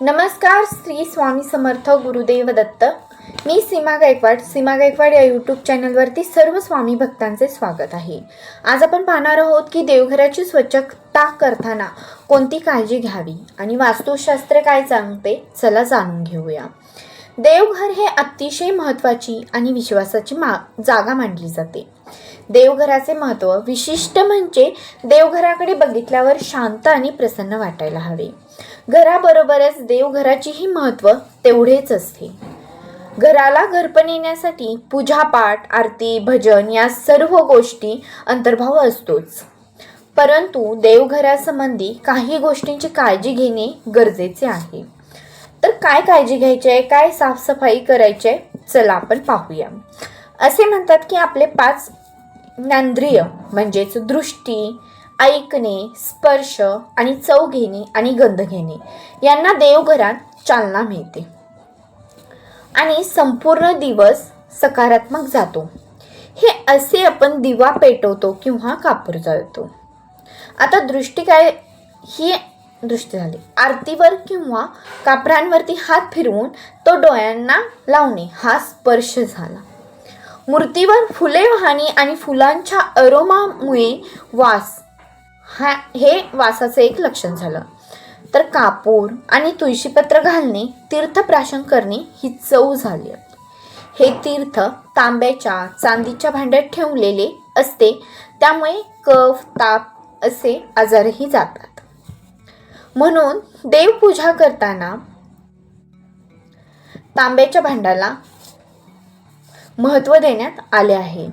नमस्कार श्री स्वामी समर्थ गुरुदेव दत्त. मी सीमा गायकवाड. सीमा गायकवाड या यूट्यूब चॅनलवरती सर्व स्वामी भक्तांचे स्वागत आहे. आज आपण पाहणार आहोत की देवघराची स्वच्छता करताना कोणती काळजी घ्यावी आणि वास्तुशास्त्र काय सांगते चला जाणून घेऊया. देवघर हे अतिशय महत्त्वाची आणि विश्वासाची मा जागा मानली जाते. देवघराचे महत्त्व विशिष्ट म्हणजे देवघराकडे बघितल्यावर शांत आणि प्रसन्न वाटायला हवे. घराबरोबरच देवघराचीही महत्त्व तेवढेच असते. घराला घरपण येण्यासाठी पूजापाठ आरती भजन या सर्व गोष्टी अंतर्भाव असतोच. परंतु देवघरासंबंधी काही गोष्टींची काळजी घेणे गरजेचे आहे. तर काय काळजी घ्यायची आहे काय साफसफाई करायची आहे चला आपण पाहूया. असे म्हणतात की आपले पाच ज्ञांद्रिय म्हणजेच दृष्टी ऐकणे स्पर्श आणि चव घेणे आणि गंध घेणे. यांना देवघरात चालना मिळते. आणि संपूर्ण दिवस सकारात्मक जातो. हे असे आपण दिवा पेटवतो किंवा कापूर जाळतो. आता दृष्टी काय? ही दृष्टी झाली. आरतीवर किंवा कापरांवरती हात फिरवून तो डोळ्यांना लावणे हा स्पर्श झाला. मूर्तीवर फुले वाहणे आणि फुलांच्या अरोमामुळे वास. हा हे वासाचं एक लक्षण झालं. तर कापूर आणि तुळशीपत्र घालणे तीर्थप्राशन करणे ही चव झाली. हे तीर्थ तांब्याच्या चांदीच्या भांड्यात ठेवलेले असते त्यामुळे कफ ताप असे आजारही जातात. म्हणून देवपूजा करताना तांब्याच्या भांड्याला महत्त्व देण्यात आले आहे.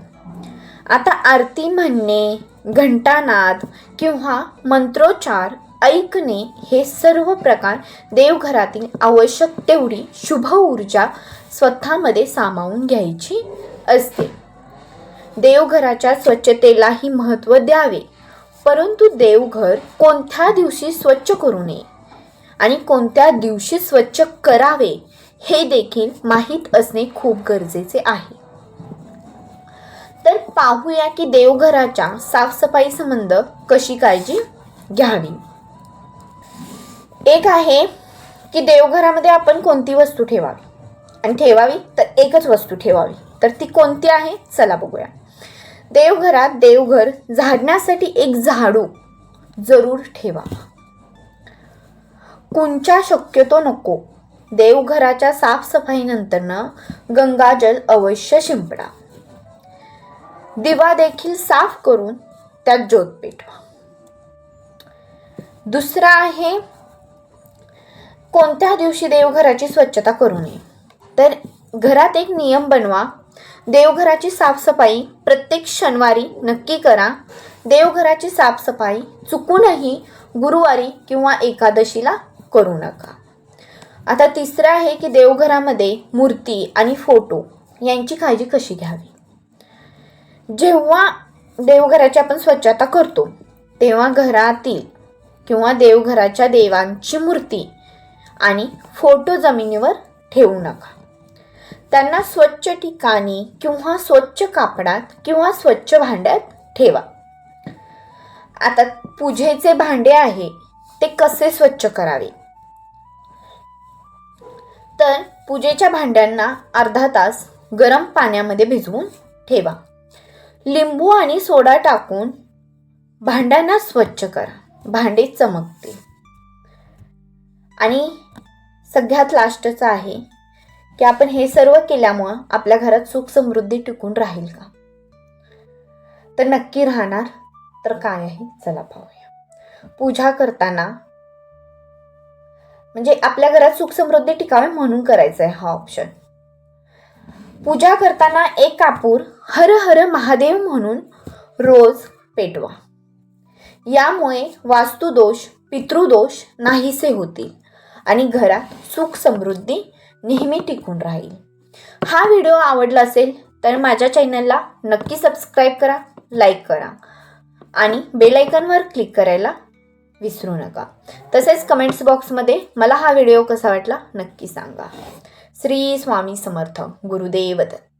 आता आरती म्हणणे घंटानाद किंवा मंत्रोच्चार ऐकणे हे सर्व प्रकार देवघरातील आवश्यक तेवढी शुभ ऊर्जा स्वतःमध्ये सामावून घ्यायची असते. देवघराच्या स्वच्छतेलाही महत्त्व द्यावे. परंतु देवघर कोणत्या दिवशी स्वच्छ करू नये आणि कोणत्या दिवशी स्वच्छ करावे हे देखील माहीत असणे खूप गरजेचे आहे. तर पाहूया की देवघराच्या साफसफाई संबंध कशी काळजी घ्यावी. एक आहे की देवघरामध्ये आपण कोणती वस्तू ठेवावी? आणि ठेवावी तर एकच वस्तू ठेवावी. तर ती कोणती आहे? चला बघूया. देवघरात देवघर झाडण्यासाठी एक झाडू जरूर ठेवा. कुंचा शक्यतो नको. देवघराच्या साफसफाईनंतरनं गंगाजल अवश्य शिंपडा. दिवा देखील साफ करून त्यात ज्योत पेटवा. दुसरा आहे कोणत्या दिवशी देवघराची स्वच्छता करू नये? तर घरात एक नियम बनवा देवघराची साफसफाई प्रत्येक शनिवारी नक्की करा. देवघराची साफसफाई चुकूनही गुरुवारी किंवा एकादशीला करू नका. आता तिसरं आहे की देवघरामध्ये मूर्ती आणि फोटो यांची काळजी कशी घ्यावी? जेव्हा देवघराची आपण स्वच्छता करतो तेव्हा घरातील किंवा देवघराच्या देवांची मूर्ती आणि फोटो जमिनीवर ठेवू नका. त्यांना स्वच्छ ठिकाणी किंवा स्वच्छ कापडात किंवा स्वच्छ भांड्यात ठेवा. आता पूजेचे भांडे आहे ते कसे स्वच्छ करावे? पूजेच्या भांड्यांना अर्धा तास गरम पाण्यामध्ये भिजवून ठेवा. लिंबू आणि सोडा टाकून भांड्यांना स्वच्छ करा. भांडे चमकते आणि सगळ्यात लास्टचं आहे की आपण हे सर्व केल्यामुळं आपल्या घरात सुख समृद्धी टिकून राहील का? तर नक्की राहणार तर काय आहे? चला पाहूया. पूजा करताना म्हणजे आपल्या घरात सुख समृद्धी टिकावे म्हणून करायचं आहे हा ऑप्शन पूजा करताना एक कापूर हर हर महादेव म्हणून रोज पेटवा. यामुळे वास्तुदोष पितृदोष नाहीसे होतील आणि घरात सुख समृद्धी नेहमी टिकून राहील. हा व्हिडिओ आवडला असेल तर माझ्या चॅनलला नक्की सबस्क्राईब करा लाईक करा आणि बेलायकनवर क्लिक करायला विसरू नका. तसेच कमेंट्स बॉक्समध्ये मला हा व्हिडिओ कसा वाटला नक्की सांगा. श्री स्वामी समर्थ गुरुदेव दत्त.